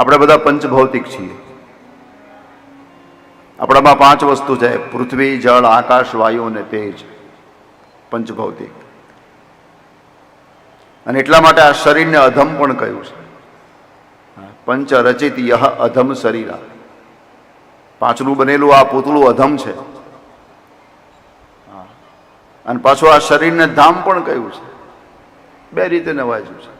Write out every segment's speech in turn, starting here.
આપણે બધા પંચભૌતિક છીએ. આપણામાં પાંચ વસ્તુ છે, પૃથ્વી, જળ, આકાશ, વાયુ અને તેજ. પંચભૌતિક. અને એટલા માટે આ શરીરને અધમ પણ કહ્યું છે. પંચ રચિત યહ અધમ શરીરા. પાંચનું બનેલું આ પૂતળું અધમ છે. અને પાછું આ શરીરને ધામ પણ કહ્યું છે. બે રીતે નવાજ્યું છે.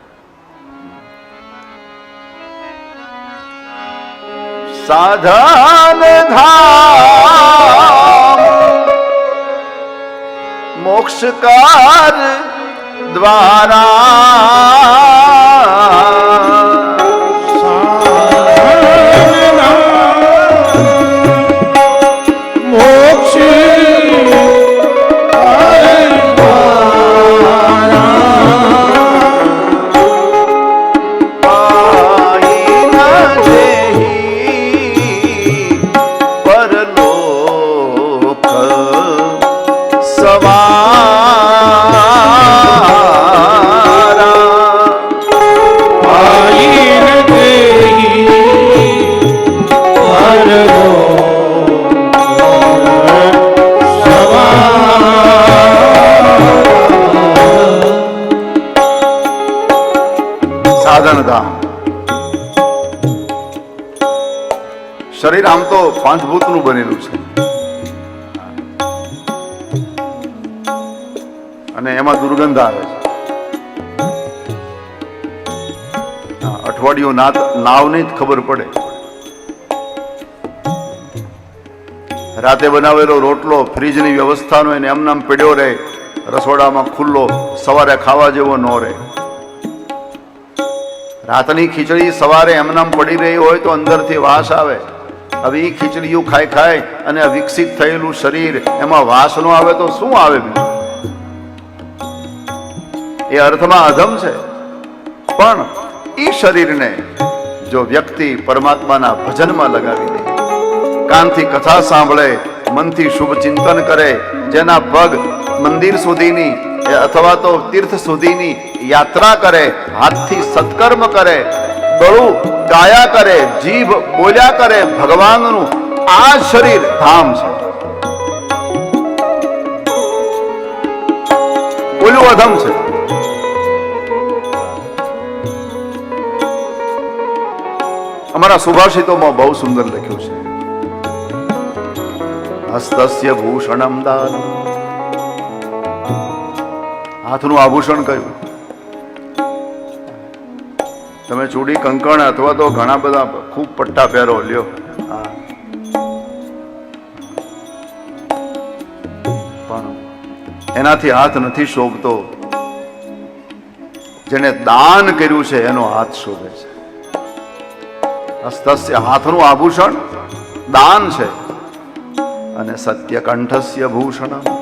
સાધન ધામ મોક્ષકાર દ્વારા સાધન ધામ શરીર આમ તો પાંચભૂતનું બનેલું છે. અને એમાં દુર્ગંધ આવે છે. અઠવાડિયું નાત જ ખબર પડે. રાતે બનાવેલો રોટલો ફ્રીજની વ્યવસ્થાનો એને એમનામ પડ્યો રહે, રસોડામાં ખુલ્લો, સવારે ખાવા જેવો ન રહે. રાતની ખીચડી સવારે એમનામ પડી રહી હોય તો અંદરથી વાસ આવે. હવે એ ખીચડીયું ખાઈ ખાય અને વિકસિત થયેલું શરીર, એમાં વાસ ન આવે તો શું આવે એ અર્થમાં અધમ છે. પણ એ શરીરને જો વ્યક્તિ પરમાત્માના ભજનમાં લગાવી દે, કાનથી કથા સાંભળે, મનથી શુભ ચિંતન કરે, જેના પગ મંદિર સુધીની અથવા તો તીર્થ સુધીની યાત્રા કરે, હાથથી સત્કર્મ કરે ગળું ગાયા કરે, જીભ બોલ્યા કરે, ભગવાનનું આ શરીર ધામ છે. ઓલું અધમ છે. અમારા સુભાષિતોમાં બહુ સુંદર લખ્યું છે. હસ્તસ્ય ભૂષણમ દાન. હાથનું આભૂષણ કયું તમે ચૂડી, કંકણ અથવા તો ઘણા બધા ખૂબ પટ્ટા પહેરો, લ્યો. પણ એનાથી હાથ નથી શોભતો. જેને દાન કર્યું છે, એનો હાથ શોભે છે. હસ્તસ્ય, હાથનું આભૂષણ દાન છે. અને સત્ય કંઠસ્ય ભૂષણ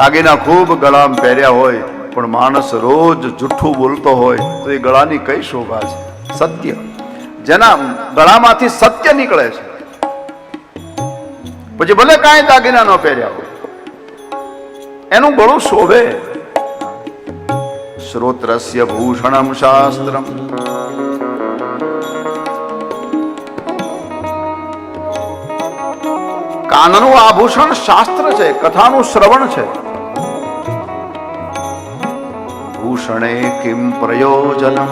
દાગીના ખૂબ ગળામ પહેર્યા હોય, પણ માણસ રોજ જુઠ્ઠું બોલતો હોય, તો એ ગળાની કઈ શોભા છે? સત્ય. જેના ગળામાંથી સત્ય નીકળે છે. પછી ભલે કાંઈ દાગીના ન પહેર્યા હોય, એનું ગળું શોભે. શ્રોત્રસ્ય ભૂષણમ શાસ્ત્રમ. કાનનું આભૂષણ શાસ્ત્ર છે, કથાનું શ્રવણ છે. ભૂષણે કિમ પ્રયોજનમ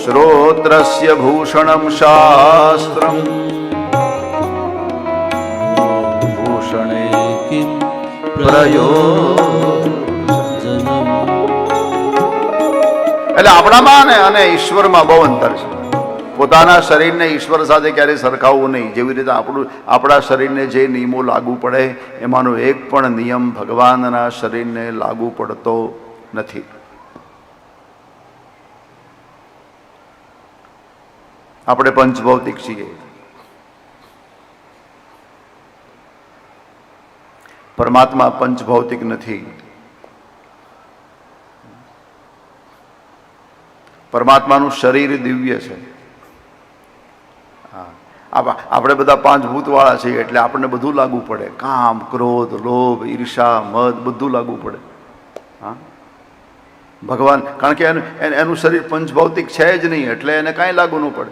શ્રોત્રસ્ય ભૂષણમ શાસ્ત્રમ ભૂષણે કિમ પ્રયોજનમ એટલે આપણામાં ને અને ઈશ્વરમાં બહુ અંતર છે. પોતાના શરીરને ઈશ્વર સાથે ક્યારેય સરખાવવું નહીં. જેવી રીતે આપણું, આપણા શરીરને જે નિયમો લાગુ પડે, એમાંનો એક પણ નિયમ ભગવાનના શરીરને લાગુ પડતો નથી. આપણે પંચભૌતિક છીએ. પરમાત્મા પંચભૌતિક નથી. પરમાત્માનું શરીર દિવ્ય છે. હા. આપ- આપણે બધા પાંચ ભૂતવાળા છીએ એટલે આપણને બધું લાગુ પડે. કામ, ક્રોધ, લોભ, ઈર્ષા, મદ બધું લાગુ પડે. હા. ભગવાન કારણ કે એનું એનું શરીર પંચભૌતિક છે જ નહીં, એટલે એને કાંઈ લાગુ ન પડે.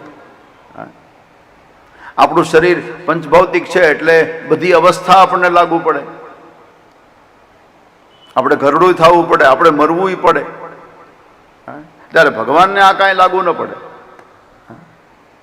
આપણું શરીર પંચભૌતિક છે એટલે બધી અવસ્થા આપણને લાગુ પડે. આપણે ઘરડું થવું પડે, આપણે મરવું પડે. ત્યારે ભગવાનને આ કાંઈ લાગુ ન પડે.